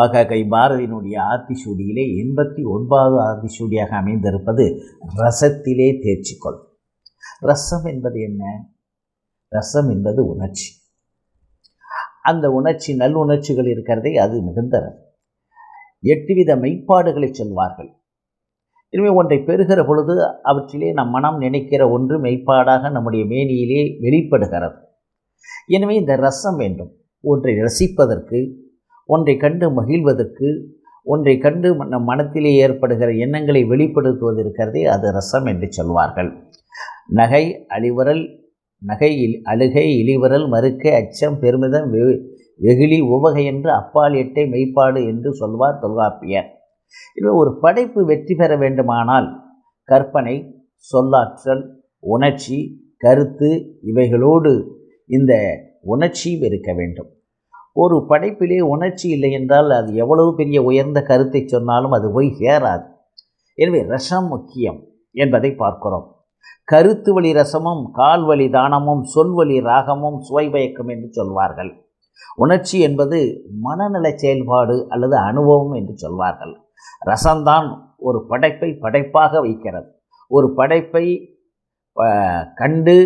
பககை பாரதியினுடைய ஆத்திசூடியிலே எண்பத்தி ஒன்பதாவது ஆத்திசூடியாக அமைந்திருப்பது ரசத்திலே தேர்ச்சிக்கொள் ரசம் என்பது என்ன? ரசம் என்பது உணர்ச்சி. அந்த உணர்ச்சி நல்லுணர்ச்சிகள் இருக்கிறதே அது மிகுந்த எட்டு வித மெய்ப்பாடுகளை சொல்வார்கள். எனவே ஒன்றை பெறுகிற பொழுது அவற்றிலே நம் மனம் நினைக்கிற ஒன்று மெய்ப்பாடாக நம்முடைய மேனியிலே வெளிப்படுகிறது. எனவே இந்த ரசம் வேண்டும். ஒன்றை ரசிப்பதற்கு ஒன்றை கண்டு மகிழ்வதற்கு ஒன்றை கண்டு நம் மனத்திலே ஏற்படுகிற எண்ணங்களை வெளிப்படுத்துவது இருக்கிறதே அது ரசம் என்று சொல்வார்கள். நகை அழிவரல் நகை அழுகை இழிவரல் மறுக்கை அச்சம் பெருமிதம் வெ வெகுளி உவகை என்று அப்பால் எட்டை மெய்ப்பாடு என்று சொல்வார் தொல்காப்பியர். இது ஒரு படைப்பு வெற்றி பெற வேண்டுமானால் கற்பனை சொல்லாற்றல் உணர்ச்சி கருத்து இவைகளோடு இந்த உணர்ச்சியும் இருக்க வேண்டும். ஒரு படைப்பிலே உணர்ச்சி இல்லை என்றால் அது எவ்வளவு பெரிய உயர்ந்த கருத்தை சொன்னாலும் அது போய் சேராது. எனவே ரசம் முக்கியம் என்பதை பார்க்கிறோம். கருத்து வழி ரசமும் கால் வழி தானமும் சொல்வழி ராகமும் சுவைபயக்கம் என்று சொல்வார்கள். உணர்ச்சி என்பது மனநல செயல்பாடு அல்லது அனுபவம் என்று சொல்வார்கள். ரசம்தான் ஒரு படைப்பை படைப்பாக வைக்கிறது. ஒரு படைப்பை கண்டு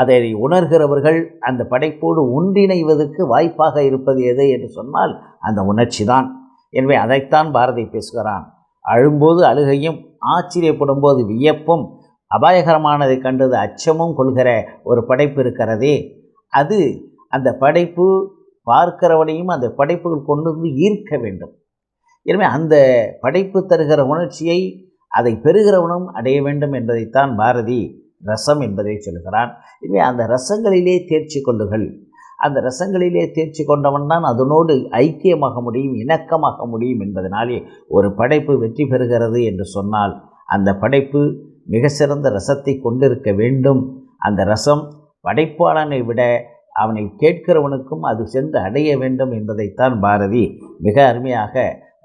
அதை உணர்கிறவர்கள் அந்த படைப்போடு ஒன்றிணைவதற்கு வாய்ப்பாக இருப்பது எது என்று சொன்னால் அந்த உணர்ச்சி தான் எனவே அதைத்தான் பாரதி பேசுகிறான். அழும்போது அழுகையும் ஆச்சரியப்படும் போது வியப்பும் அபாயகரமானதை கண்டது அச்சமும் கொள்கிற ஒரு படைப்பு இருக்கிறதே. அது அந்த படைப்பு பார்க்கிறவனையும் அந்த படைப்புகள் கொண்டு வந்து ஈர்க்க வேண்டும். எனவே அந்த படைப்பு தருகிற உணர்ச்சியை அதை பெறுகிறவனும் அடைய வேண்டும் என்பதைத்தான் பாரதி ரசம் என்பதை சொல்கிறான் எனவே அந்த ரசங்களிலே தேர்ச்சி கொள்ளுகள் அந்த ரசங்களிலே தேர்ச்சி கொண்டவன் தான் அதனோடு ஐக்கியமாக முடியும் இணக்கமாக முடியும் என்பதனாலே ஒரு படைப்பு வெற்றி பெறுகிறது என்று சொன்னால் அந்த படைப்பு மிக சிறந்த ரசத்தை கொண்டிருக்க வேண்டும். அந்த ரசம் படைப்பாளனை விட அவனை கேட்கிறவனுக்கும் அது சென்று அடைய வேண்டும் என்பதைத்தான் பாரதி மிக அருமையாக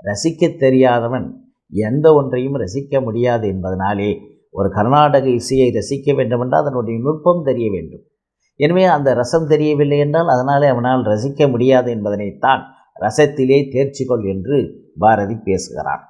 ரசிக்கத் தெரியாதவன் எந்த ஒன்றையும் ரசிக்க முடியாது என்பதனாலே ஒரு கர்நாடக இசையை ரசிக்க வேண்டுமென்றால் அதனுடைய நுட்பம் தெரிய வேண்டும். எனவே அந்த ரசம் தெரியவில்லை என்றால் அதனாலே அவனால் ரசிக்க முடியாது என்பதனைத்தான் ரசத்திலே தேர்ச்சி கொள் என்று பாரதி பேசுகிறான்